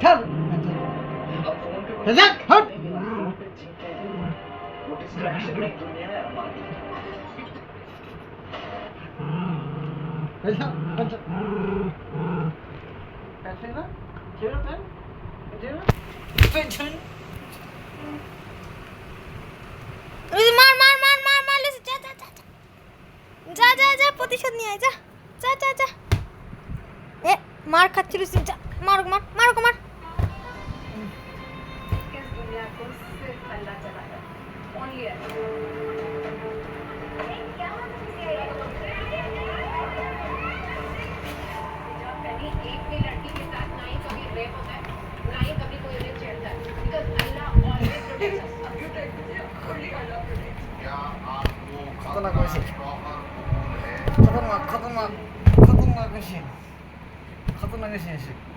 탑! 대장! 탑! 대장! 반짝! 잘 생각? 제로 প্রতিশোধ নিয়ে আয় যা যা যা যা এ মার খাচ্ছিল যা মার মার মার ওকে মার इस दुनिया को सिर्फ अल्लाह चलाता है ओनली अल्लाह जब कभी एक भी लड़की के साथ ना ही कभी रेप होता है ना ही कभी कोई Katılma, katılma, katılma geçin. Katılma geçin,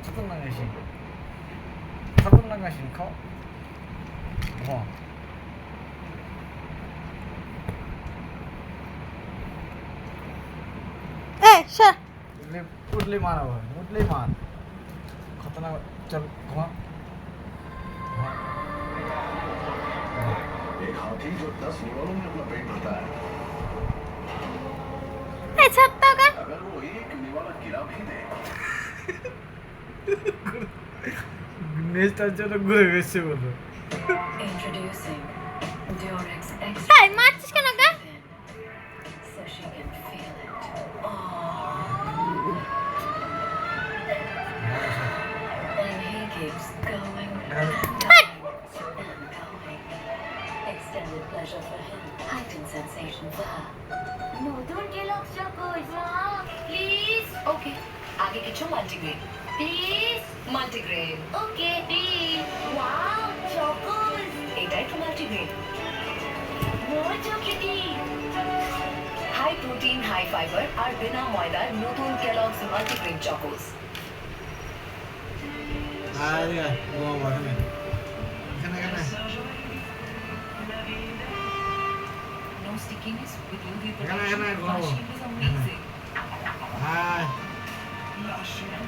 katılma geçin. Katılma geçin, kal. Ha. Hey, sir. Udli मारा वो, udli मार. खतना चल घुमा. एक हाथी जो दस निवालों में अपना पेट भरता है अगर वो एक निवाला गिरा भी दे নেক্সট জন্য ঘুরে গেছে বলো Introducing Durex X এই মারছিস কেন ওকে so she can feel it. Oh, and he keeps going and going. Extended pleasure for him, heightened sensation for her. আগে কিছু multigrain please multigrain okay please wow Chocos এটাই তো মাল্টিগ্রেন মোর চোখেটি high protein high fibre আর বিনা ময়দার নতুন Kellogg's multigrain Chocos আরে বাবা এখানে এখানে এখানে No stickiness with UV এখানে এখানে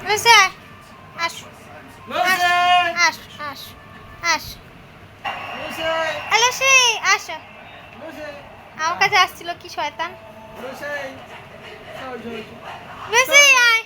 আয়। আস আস আস আস হ্যালো লুসি আসো আমার কাছে আসছিল কি শয়তান? লুসি আয়